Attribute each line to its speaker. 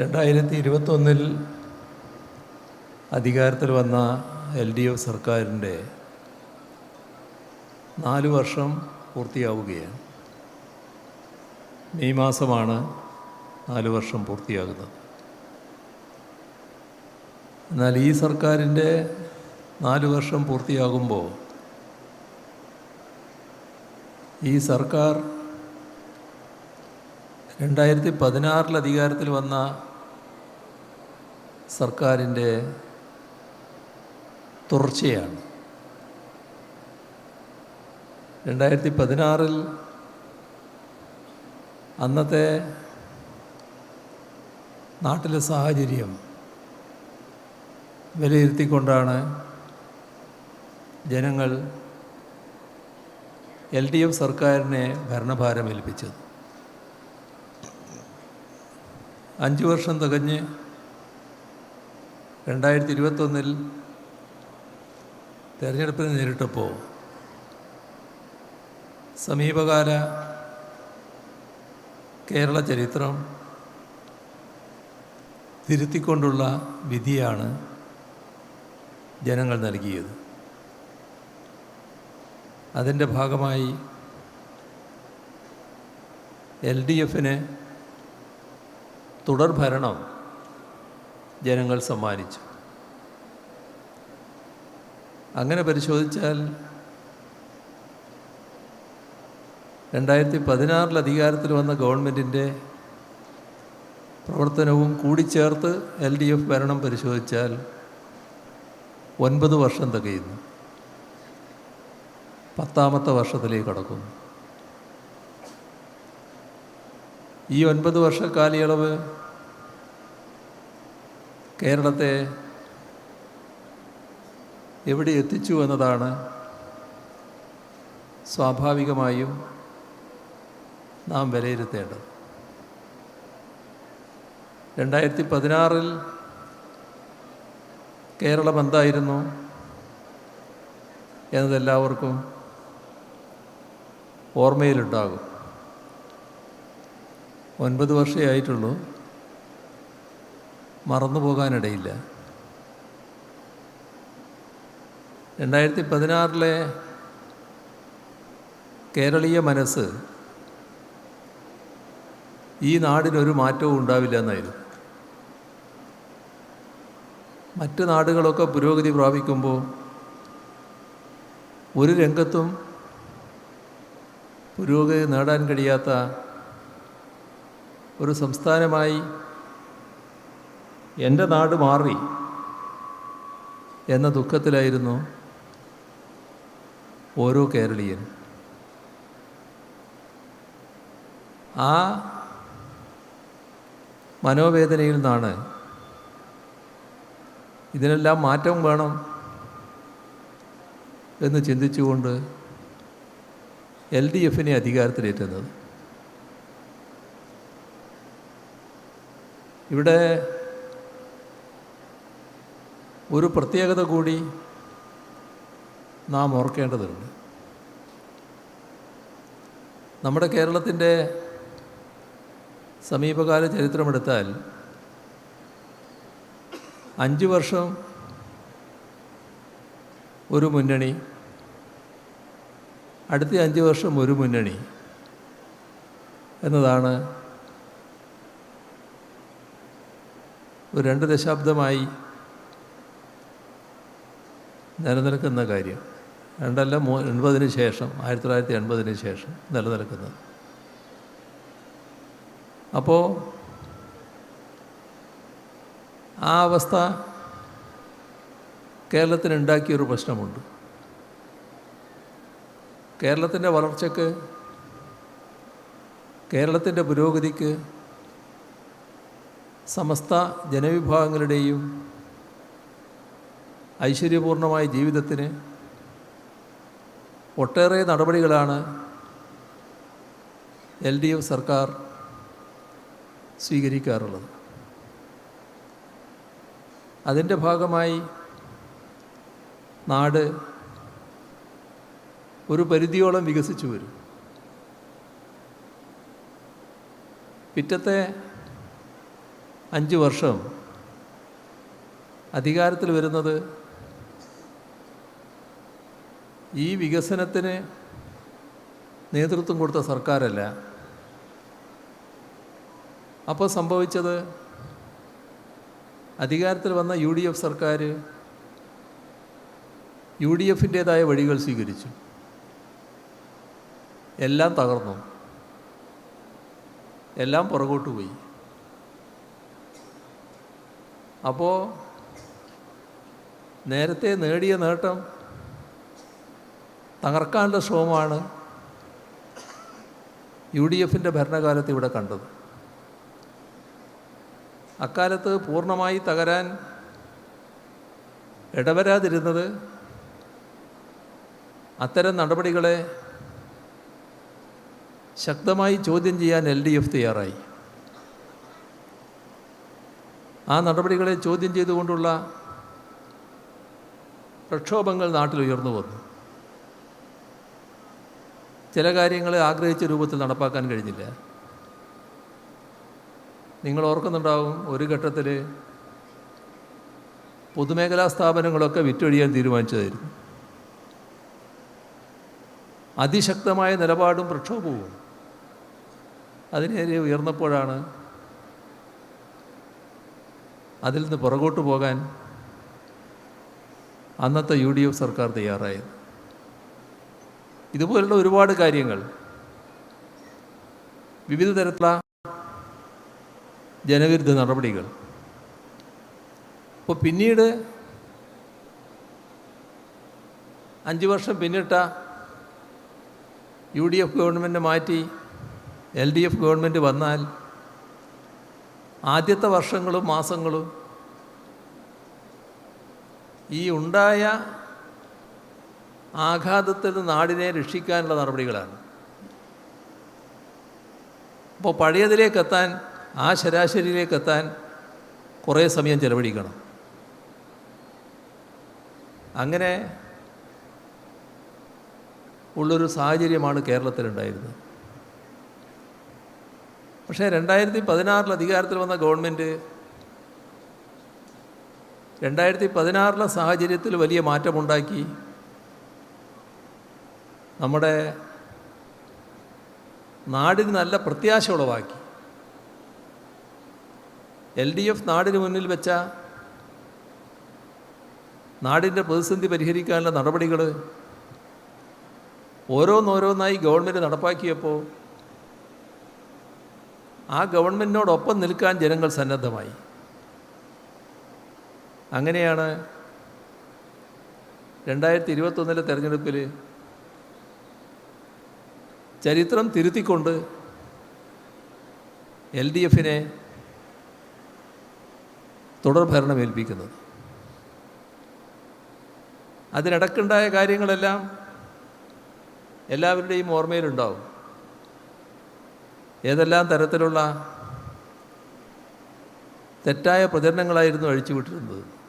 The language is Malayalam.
Speaker 1: രണ്ടായിരത്തി ഇരുപത്തൊന്നിൽ അധികാരത്തിൽ വന്ന എൽ ഡി എഫ് സർക്കാരിന്റെ നാല് വർഷം പൂർത്തിയാവുകയാണ്. മെയ് മാസമാണ് നാല് വർഷം പൂർത്തിയാകുന്നത്. എന്നാൽ ഈ സർക്കാരിന്റെ നാല് വർഷം പൂർത്തിയാകുമ്പോൾ ഈ സർക്കാർ രണ്ടായിരത്തി പതിനാറിൽ അധികാരത്തിൽ വന്ന സർക്കാരിന്റെ തുടർച്ചയാണ്. രണ്ടായിരത്തി പതിനാറിൽ അന്നത്തെ നാട്ടിലെ സാഹചര്യം വിലയിരുത്തിക്കൊണ്ടാണ് ജനങ്ങൾ എൽ ഡി എഫ് സർക്കാരിനെ ഭരണഭാരം ഏൽപ്പിച്ചത് അഞ്ച് വർഷം തികഞ്ഞ് രണ്ടായിരത്തി ഇരുപത്തൊന്നിൽ തെരഞ്ഞെടുപ്പിന് നേരിട്ടപ്പോൾ സമീപകാല കേരള ചരിത്രം തിരുത്തിക്കൊണ്ടുള്ള വിധിയാണ് ജനങ്ങൾ നൽകിയത്. അതിന്റെ ഭാഗമായി എൽ ഡി എഫിന് തുടർഭരണം ജനങ്ങൾ സമ്മാനിച്ചു. അങ്ങനെ പരിശോധിച്ചാൽ രണ്ടായിരത്തി പതിനാറിൽ അധികാരത്തിൽ വന്ന ഗവൺമെന്റിന്റെ പ്രവർത്തനവും കൂടിച്ചേർത്ത് എൽ ഡി എഫ് ഭരണം പരിശോധിച്ചാൽ ഒൻപത് വർഷം തികയുന്നു. പത്താമത്തെ വർഷത്തിലേക്ക് കടക്കുന്നു. ഈ ഒൻപത് വർഷ കാലയളവ് കേരളത്തെ എവിടെ എത്തിച്ചു എന്നതാണ് സ്വാഭാവികമായും നാം വിലയിരുത്തേണ്ടത്. രണ്ടായിരത്തി പതിനാറിൽ കേരളം എന്തായിരുന്നു എന്നതെല്ലാവർക്കും ഓർമ്മയിലുണ്ടാകും. ഒൻപത് വർഷമേ ആയിട്ടുള്ളൂ. മറന്നു പോകാനിടയില്ല. രണ്ടായിരത്തി പതിനാറിലെ കേരളീയ മനസ്സ് ഈ നാടിനൊരു മാറ്റവും ഉണ്ടാവില്ല എന്നായിരുന്നു. മറ്റ് നാടുകളൊക്കെ പുരോഗതി പ്രാപിക്കുമ്പോൾ ഒരു രംഗത്തും പുരോഗതി നേടാൻ കഴിയാത്ത ഒരു സംസ്ഥാനമായി എന്റെ നാട് മാറി എന്ന ദുഃഖത്തിലായിരുന്നു ഓരോ കേരളീയൻ. ആ മനോവേദനയിൽ നിന്നാണ് ഇതിനെല്ലാം മാറ്റം വേണം എന്ന് ചിന്തിച്ചുകൊണ്ട് എൽ ഡി എഫിനെ അധികാരത്തിലേറ്റുന്നത് ഇവിടെ ഒരു പ്രത്യേകത കൂടി നാം ഓർക്കേണ്ടതുണ്ട്. നമ്മുടെ കേരളത്തിന്റെ സമീപകാല ചരിത്രമെടുത്താൽ അഞ്ച് വർഷം ഒരു മുന്നണി അടുത്ത അഞ്ച് വർഷം ഒരു മുന്നണി എന്നതാണ് ഒരു രണ്ട് ദശാബ്ദമായി നിലനിൽക്കുന്ന കാര്യം. രണ്ടല്ല മൂ എൺപതിന് ശേഷം ആയിരത്തി തൊള്ളായിരത്തി എൺപതിന് ശേഷം നിലനിൽക്കുന്നത്. അപ്പോൾ ആ അവസ്ഥ കേരളത്തിനുണ്ടാക്കിയൊരു പ്രശ്നമുണ്ട്. കേരളത്തിന്റെ വളർച്ചയ്ക്ക് കേരളത്തിന്റെ പുരോഗതിക്ക് സമസ്ത ജനവിഭാഗങ്ങളുടെയും ഐശ്വര്യപൂർണമായ ജീവിതത്തിന് ഒട്ടേറെ നടപടികളാണ് എൽ ഡി എഫ് സർക്കാർ സ്വീകരിക്കാറുള്ളത്. അതിന്റെ ഭാഗമായി നാട് ഒരു പരിധിയോളം വികസിച്ചു വരും. പിറ്റത്തെ അഞ്ച് വർഷം. അധികാരത്തിൽ വരുന്നത് ഈ വികസനത്തിന് നേതൃത്വം കൊടുത്ത സർക്കാരല്ല. അപ്പോൾ സംഭവിച്ചത് അധികാരത്തിൽ വന്ന യു ഡി എഫ് സർക്കാർ യു ഡി എഫിന്റേതായ വഴികൾ സ്വീകരിച്ചു. എല്ലാം തകർന്നു. എല്ലാം പുറകോട്ട് പോയി. അപ്പോൾ നേരത്തെ നേടിയ നേട്ടം തകർക്കാനുള്ള ശ്രമമാണ് യു ഡി എഫിന്റെ ഭരണകാലത്ത് ഇവിടെ കണ്ടത്. അക്കാലത്ത് പൂർണമായി തകരാൻ ഇടവരാതിരുന്നത് അത്തരം നടപടികളെ ശക്തമായി ചോദ്യം ചെയ്യാൻ എൽ ഡി എഫ് തയ്യാറായി. ആ നടപടികളെ ചോദ്യം ചെയ്തുകൊണ്ടുള്ള പ്രക്ഷോഭങ്ങൾ നാട്ടിൽ ഉയർന്നു വന്നു. ചില കാര്യങ്ങളെ ആഗ്രഹിച്ച രൂപത്തിൽ നടപ്പാക്കാൻ കഴിഞ്ഞില്ല. നിങ്ങൾ ഓർക്കുന്നുണ്ടാവും ഒരു ഘട്ടത്തിൽ പൊതുമേഖലാ സ്ഥാപനങ്ങളൊക്കെ വിറ്റൊഴിയാൻ തീരുമാനിച്ചതായിരുന്നു. അതിശക്തമായ നിലപാടും പ്രക്ഷോഭവും അതിനേരെ ഉയർന്നപ്പോഴാണ് അതിൽ നിന്ന് പുറകോട്ട് പോകാൻ അന്നത്തെ യു ഡി എഫ് സർക്കാർ തയ്യാറായത് ഇതുപോലുള്ള ഒരുപാട് കാര്യങ്ങൾ വിവിധ തരത്തിലുള്ള ജനവിരുദ്ധ നടപടികൾ. അപ്പോൾ പിന്നീട് അഞ്ച് വർഷം പിന്നിട്ട യു ഡി എഫ് ഗവൺമെന്റ് മാറ്റി എൽ ഡി എഫ് ഗവൺമെന്റ് വന്നാൽ ആദ്യത്തെ വർഷങ്ങളും മാസങ്ങളും. ഈ ഉണ്ടായ ആഘാതത്തിൽ നാടിനെ രക്ഷിക്കാനുള്ള നടപടികളാണ്. അപ്പോൾ പഴയതിലേക്കെത്താൻ ആ ശരാശരിയിലേക്കെത്താൻ കുറേ സമയം ചെലവഴിക്കണം. അങ്ങനെ ഉള്ളൊരു സാഹചര്യമാണ് കേരളത്തിലുണ്ടായിരുന്നത്. പക്ഷേ രണ്ടായിരത്തി പതിനാറിൽ അധികാരത്തിൽ വന്ന ഗവൺമെന്റ് രണ്ടായിരത്തി പതിനാറിലെ സാഹചര്യത്തിൽ വലിയ മാറ്റമുണ്ടാക്കി. നമ്മുടെ നാടിന് നല്ല പ്രത്യാശ ഉളവാക്കി. എൽ ഡി എഫ് നാടിന് മുന്നിൽ വെച്ച നാടിന്റെ പ്രതിസന്ധി പരിഹരിക്കാനുള്ള നടപടികൾ ഓരോന്നോരോന്നായി ഗവൺമെന്റ് നടപ്പാക്കിയപ്പോൾ ആ ഗവൺമെന്റിനോടൊപ്പം നിൽക്കാൻ ജനങ്ങൾ സന്നദ്ധമായി. അങ്ങനെയാണ് രണ്ടായിരത്തി ഇരുപത്തൊന്നിലെ തെരഞ്ഞെടുപ്പിൽ ചരിത്രം തിരുത്തിക്കൊണ്ട് എൽ ഡി എഫിനെ തുടർഭരണം ഏൽപ്പിക്കുന്നത് അതിനിടക്കുണ്ടായ കാര്യങ്ങളെല്ലാം എല്ലാവരുടെയും ഓർമ്മയിലുണ്ടാവും. ഏതെല്ലാം തരത്തിലുള്ള തെറ്റായ പ്രചരണങ്ങളായിരുന്നു അഴിച്ചുവിട്ടിരുന്നത്?